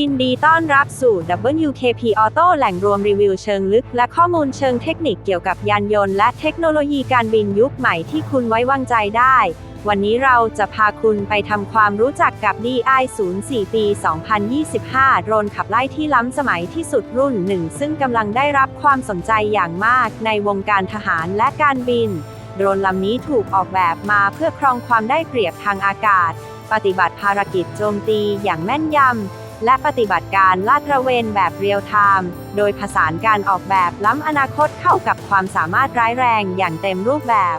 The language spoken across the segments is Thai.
ยินดีต้อนรับสู่ WKP Auto แหล่งรวมรีวิวเชิงลึก และข้อมูลเชิงเทคนิคเกี่ยวกับยานยนต์และเทคโนโลยีการบินยุคใหม่ที่คุณไว้วางใจได้ วันนี้เราจะพาคุณไปทำความรู้จักกับ DI04 ปี 2025 โดรนขับไล่ที่ล้ำสมัยที่สุดรุ่นหนึ่ง ซึ่งกำลังได้รับความสนใจอย่างมากในวงการทหารและการบิน โดรนลำนี้ถูกออกแบบมาเพื่อครองความได้เปรียบทางอากาศ ปฏิบัติภารกิจโจมตีอย่างแม่นยำ และปฏิบัติการลาดตระเวนแบบเรียลไทม์โดยผสานการออกแบบล้ำอนาคตเข้ากับความสามารถร้ายแรงอย่างเต็มรูปแบบ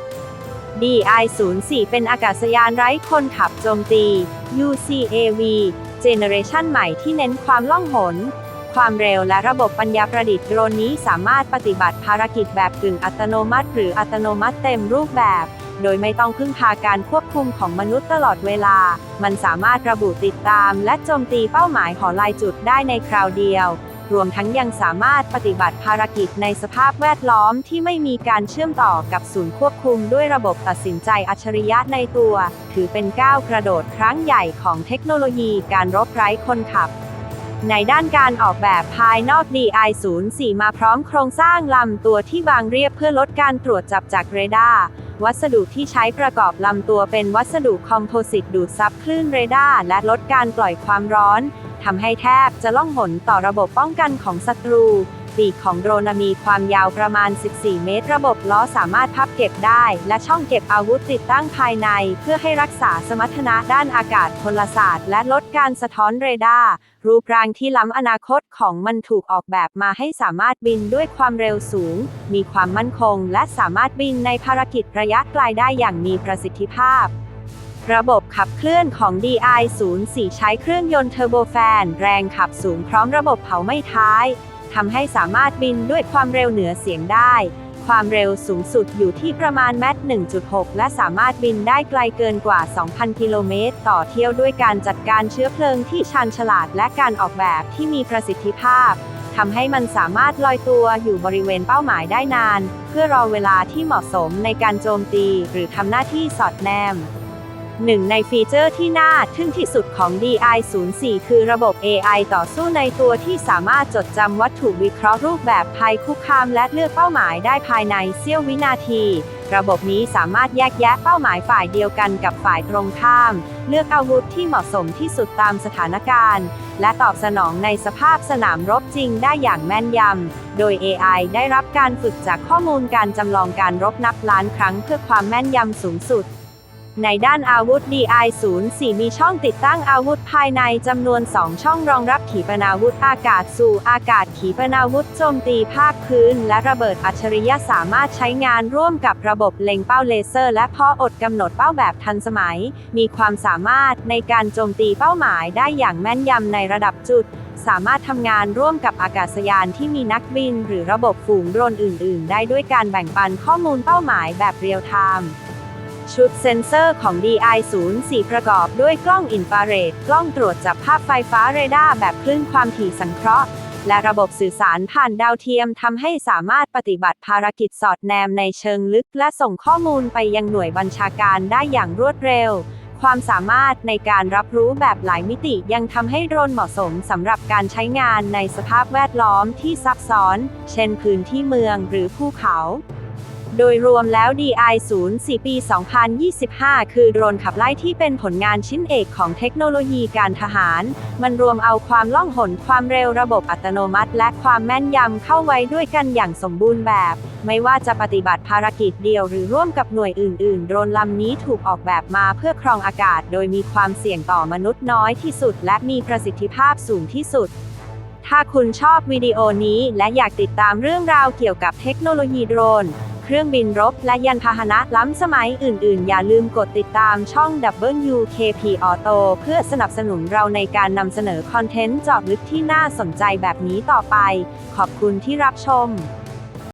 DI-04 เป็นอากาศยานไร้คนขับโจมตี UCAV เจเนเรชันใหม่ที่เน้นความล่องหน ความเร็วและระบบปัญญาประดิษฐ์โดรนนี้สามารถปฏิบัติภารกิจแบบกึ่งอัตโนมัติ หรืออัตโนมัติเต็มรูปแบบ โดยไม่ต้องพึ่งพาการควบคุมของมนุษย์ตลอดเวลา มันสามารถระบุติดตามและโจมตีเป้าหมายหอลายจุดได้ในคราวเดียว รวมทั้งยังสามารถปฏิบัติภารกิจในสภาพแวดล้อมที่ไม่มีการเชื่อมต่อกับศูนย์ควบคุมด้วยระบบตัดสินใจอัจฉริยะในตัว ถือเป็นก้าวกระโดดครั้งใหญ่ของเทคโนโลยีการรบไร้คนขับในด้านการออกแบบภายนอก DI04 มาพร้อมโครงสร้างลำตัวที่บางเรียบเพื่อลดการตรวจจับจากเรดาร์ วัสดุที่ใช้ประกอบลำตัวเป็นวัสดุคอมโพสิตดูดซับคลื่นเรดาร์และลดการปล่อยความร้อนทำให้แทบจะล่องหนต่อระบบป้องกันของศัตรู ปีกของโดรนมีความยาวประมาณ 14 เมตร ระบบล้อสามารถพับเก็บได้ และช่องเก็บอาวุธติดตั้งภายใน เพื่อให้รักษาสมรรถนะด้านอากาศพลศาสตร์ และลดการสะท้อนเรดาร์รูปร่างที่ล้ำอนาคตของมันถูกออกแบบมาให้สามารถบินด้วยความเร็วสูง มีความมั่นคง และสามารถบินในภารกิจระยะไกลได้อย่างมีประสิทธิภาพระบบขับเคลื่อนของ DI04 ใช้เครื่องยนต์เทอร์โบแฟน แรงขับสูงพร้อมระบบเผาไหม้ท้าย ทำให้สามารถบินด้วยความเร็วเหนือเสียงได้ ความเร็วสูงสุดอยู่ที่ประมาณแมต1.6 และสามารถบินได้ไกลเกินกว่า 2,000 กิโลเมตร ต่อเที่ยวด้วยการจัดการเชื้อเพลิงที่ชาญฉลาดและการออกแบบที่มีประสิทธิภาพทำให้มันสามารถลอยตัวอยู่บริเวณเป้าหมายได้นาน เพื่อรอเวลาที่เหมาะสมในการโจมตีหรือทำหน้าที่สอดแนม หนึ่งในฟีเจอร์ที่น่าทึ่งที่สุดของ DI04 คือระบบ AI ต่อสู้ในตัวที่สามารถจดจำวัตถุวิเคราะห์รูปแบบภัยคุกคามและเลือกเป้าหมายได้ภายในเสี้ยววินาที ระบบนี้สามารถแยกแยะเป้าหมายฝ่ายเดียวกันกับฝ่ายตรงข้าม เลือกอาวุธที่เหมาะสมที่สุดตามสถานการณ์ และตอบสนองในสภาพสนามรบจริงได้อย่างแม่นยำ โดย AI ได้รับการฝึกจากข้อมูลการจำลองการรบนับล้านครั้งเพื่อความแม่นยำสูงสุด ในด้านอาวุธ DI04 มีช่องติดตั้งอาวุธภายในจำนวน 2 ช่องรองรับขีปนาวุธอากาศสู่อากาศขีปนาวุธโจมตีภาคพื้น และระเบิดอัจฉริยะสามารถใช้งานร่วมกับระบบเล็งเป้าเลเซอร์ และพออดกำหนดเป้าแบบทันสมัย มีความสามารถในการโจมตีเป้าหมายได้อย่างแม่นยำในระดับจุด สามารถทำงานร่วมกับอากาศยานที่มีนักบิน หรือระบบฝูงโดรนอื่น ๆ ได้ด้วยการแบ่งปันข้อมูลเป้าหมายแบบเรียลไทม์ ชุดเซ็นเซอร์ของ DI04 ประกอบด้วยกล้องอินฟราเรด กล้องตรวจจับภาพไฟฟ้าเรดาร์แบบคลื่นความถี่สังเคราะห์ และระบบสื่อสารผ่านดาวเทียมทำให้สามารถปฏิบัติภารกิจสอดแนมในเชิงลึก และส่งข้อมูลไปยังหน่วยบัญชาการได้อย่างรวดเร็ว ความสามารถในการรับรู้แบบหลายมิติยังทำให้โดรนเหมาะสมสำหรับการใช้งานในสภาพแวดล้อมที่ซับซ้อน เช่นพื้นที่เมืองหรือภูเขา โดยรวมแล้ว DI04 ปี 2025 คือโดรนขับไล่ที่เป็นผลงานชิ้นเอกของเทคโนโลยีการทหาร มันรวมเอาความล่องหนความเร็วระบบอัตโนมัติ และความแม่นยำเข้าไว้ด้วยกันอย่างสมบูรณ์แบบ ไม่ว่าจะปฏิบัติภารกิจเดียวหรือร่วมกับหน่วยอื่น ๆ โดรนลำนี้ถูกออกแบบมาเพื่อครองอากาศ โดยมีความเสี่ยงต่อมนุษย์น้อยที่สุด และมีประสิทธิภาพสูงที่สุดถ้าคุณชอบวิดีโอนี้และอยากติดตามเรื่องราวเกี่ยวกับเทคโนโลยีโดรน เครื่องบินรบ และยานพาหนะล้ำสมัยอื่นๆ อย่าลืมกดติดตามช่อง WKP Auto เพื่อสนับสนุนเราในการนำเสนอคอนเทนต์เจาะลึกที่น่าสนใจแบบนี้ต่อไป ขอบคุณที่รับชม